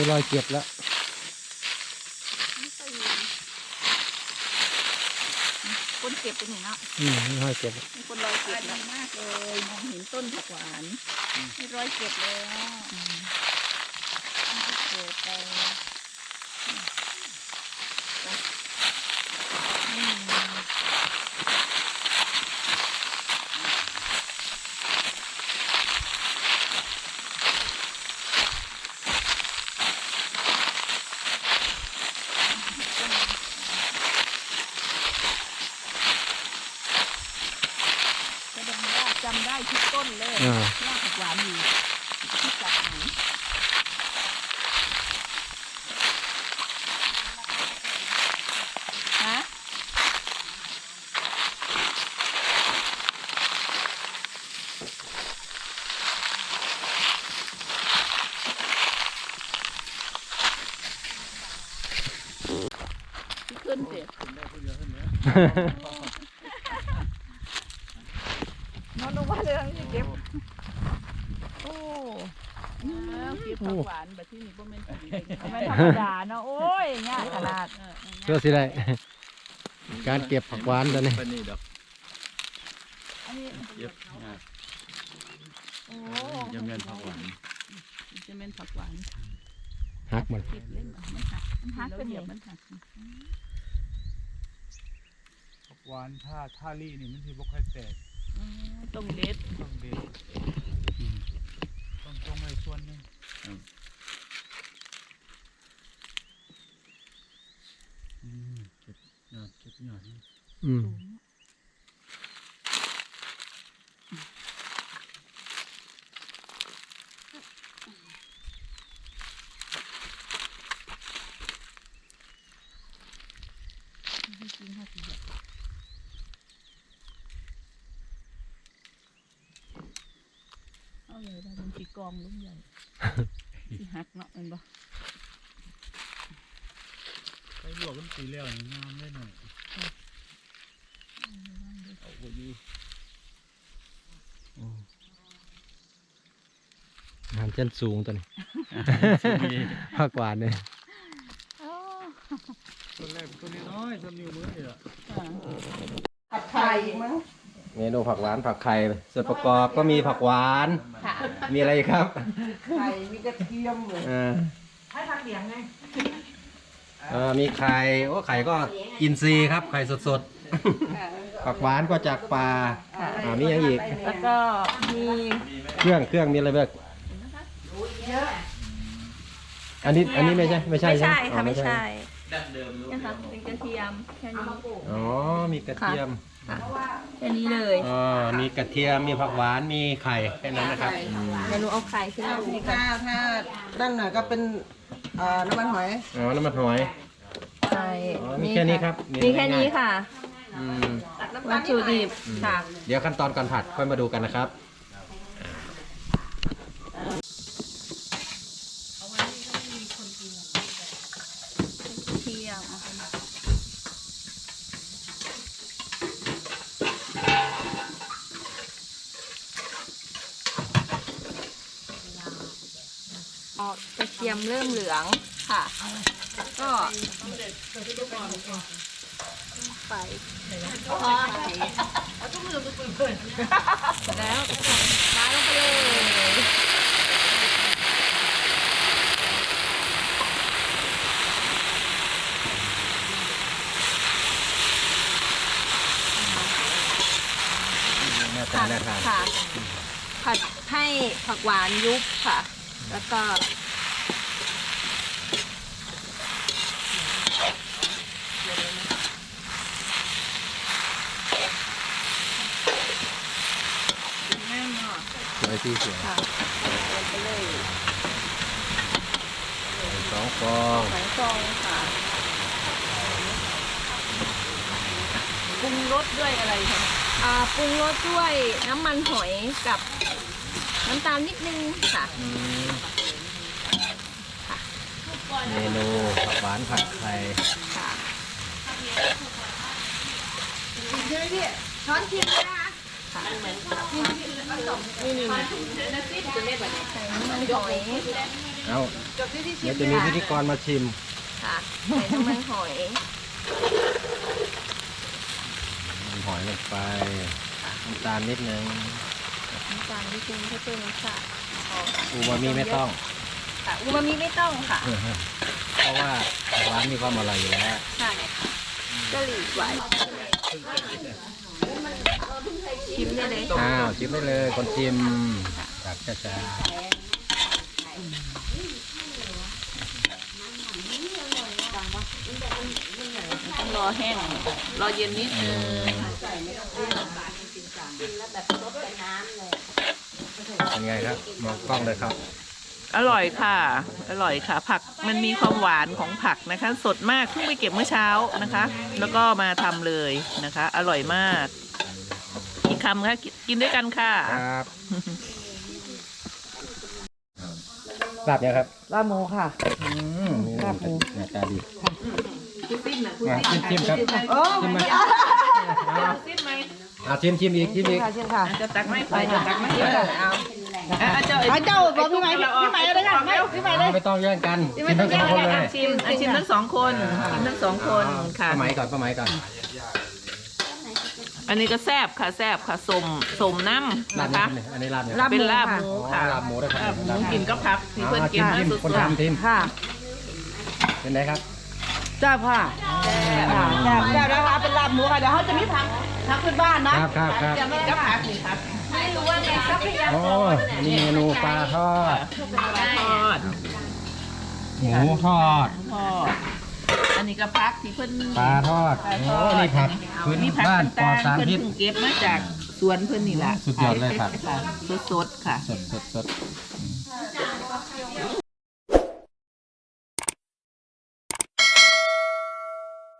มีรอยเก็บแล้วคนเก็บไปไหนเนาะอืมมีรอยเก็บมีคนรอยเก็บดีมากเลยมองเห็นต้นผักหวานมีรอยเก็บแล้วเก็บไป งว่าจำได้ทุกต้นเลยอ่าว่าผักหวานอยู่ที่จัดไหนฮะที่ขึ้นสิ นอนลงมาเลยที่เก็บ โอ้แล้วเก็บผักหวานแบบที่นี่ก็ไม่นสีไม่ธรรมดาเนาะ โอ้ยง่ายขนาดเพื่อสิได้ การเก็บผักหวานตัวนี้ปานนี้ดอกอันนี้เย็บงาโอ้ยำเงินผักหวานจะเป็นผักหวานหักหมดเก็บเล่นเหรอมันหักมันหักเป็นเหยียบมันหักผักหวานถ้าท่าลี่นี่มันสิบ่ค่อยแตกอืม ต้องเด็ดต้องเด็ดต้องตรงไว้ส่วนหนึงอืมเก็บยอดเก็บยอดนี่อืม จริงๆค่ะสิเหยียบเอา เลยว่ามันสีกองลุงใหญ่สีหักเนาะเห็นปะไปลวกกันสีแล้วนี่งามเลยหน่อยเอาไว้อยู่งานเส้นสูงตัวนี้มีผักหวานเนี่ยอ๋อตัวแรกตัวนี้น้อยตัวนิ้วมือนี่ล่ะผัดไข่มั้งเมนูผักหวานผักไข่ส่วนประกอบก็มีผักหวานค่ะ มีอะไรอีกครับไข่มีกระเทียมเหมือนอ่าให้ทำเหลียงไงเอ่อมีไข่โอ้ไข่ก็อินทรีย์ครับ ไข่สดๆผักหวานก็จากป่าอ่ามีอย่างอีกแล้วก็มีเครื่องเครื่องมีอะไรบ้างอันนี้อันนี้ไม่ใช่ไม่ใช่ไม่ใช่ใช่ไหมอ๋อค่ะไม่ใช่ดั้งเดิมรู้นะคะเป็นกระเทียมแค่นี้อ๋อมีกระเทียม แค่นี้เลยอ๋อมีกระเทียม มีผักหวาน มีไข่แค่นั้นนะครับอืมเดี๋ยวหนูเอาไข่ขึ้นมานี่ก่อนถ้าถ้าด้านหน่อยก็เป็นเอ่อน้ำมันหอยอ๋อน้ำมันหอยใช่อ๋อมีแค่นี้ครับมีแค่นี้ค่ะอืมวัตถุดิบค่ะ เดี๋ยวขั้นตอนการผัดค่อยมาดูกันนะครับ เทียมออ กกระเทียมเริ่มเหลืองค่ะ ก็ไปพอแล้วร้ายลงไปเลยหน้าตาค่ะน่าทานค่ะผัดให้ผักหวานยุบค่ะ แล้วก็แม่เนาะสวยที่สวยค่ะลงไปเลยสองฟองหอยฟองค่ะปรุงรสด้วยอะไรคะอ่าปรุงรสด้วยน้ำมันหอยกับ น้ำตาลนิดนึงค่ะอืมเมนูผักหวานผัดไข่ค่ะช้อนชิมนะคะค่ะนี่นี่นี่ใส่น้ำมันหอยเอาจบที่ที่ชิเดี๋ยวมจะมีพิธีกรมาชิมค่ะใส่น้ำมันหอยหอยลงไปน้ำตาลนิดนึง น้ำตาลนิดนึงเพื่อเพิ่มรสชาติพออูมามิไม่ต้อง ค่ะอูมามิไม่ต้องค่ะ เพราะว่าร้านมีความอร่อยอยู่แล้วใช่ค่ะกะหรี่ไหวชิมได้เลยอ้าวชิมได้เลย คนชิมตักช้าต้องรอแห้ง รอเย็นนิดๆ อืนึงมเป็นไงครับมองกล้องเลยครับ อร่อยค่ะ อร่อยค่ะ ผักมันมีความหวานของผักนะคะ สดมากเพิ่งไปเก็บเมื่อเช้านะคะ แล้วก็มาทำเลยนะคะ อร่อยมากอีกคำค่ะกินกินด้วยกันค่ะ ครับลาบยังครับลาบหมูค่ะ อืมนี่ลาบหมูหน้าตาดี คุณติ้นนะคุณมาติ้นชิมชิมครับ โอ้ชิมไหมติ้นไหม อ่าชิมชิมอีกชิมอีกค่ะเชิญค่ะ จะตักไม่ไปจะตักไม่ไปเอาเอาเจ้าเอาเจ้าบอกพี่ไหมพี่ไหมเลยค่ะไม่พี่ไหมเลยไม่ต้องแย่งกันชิมทั้งสองคนเลยชิมอะชิมทั้งสองคนชิมทั้งสองคนค่ะป้าไหมก่อนป้าไหมก่อน อันนี้ก็แซบค่ะแซบค่ะสมสมน้ำลาบนะนี่คะอันนี้ลาบเนี่ยลาบเป็นลาบหอ๋มูอค่ะลาบหมูด้วยครับลาบหมูกินก็พักที่เพื่อนกินชิมามสุคนดทำทีมค่ะเป็นไงครับเจ้าค่ะเจ้าเจ้านะคะเป็นลาบหมูค่ะเดี๋ยวเขาจะมีผัก ผักพื้นบ้านนะครับครับครับๆจะไม่ก็พักนี่ครับไม่รู้ว่าในทรัพยาโอ้อันนี้เมนูปลาทอดทอดหมูทอดทอดอันนี้ก็พักที่เพิ่นปลาทอดโอ้นี่ผักพื้นมีผักบ้านปลอต่าดงสารๆเพิ่นพิษเพิ่งเก็บมาจากสวนเพิ่นนี่แหละสุดยอดเลยครับค่ะสดๆค่ะ สดสดสด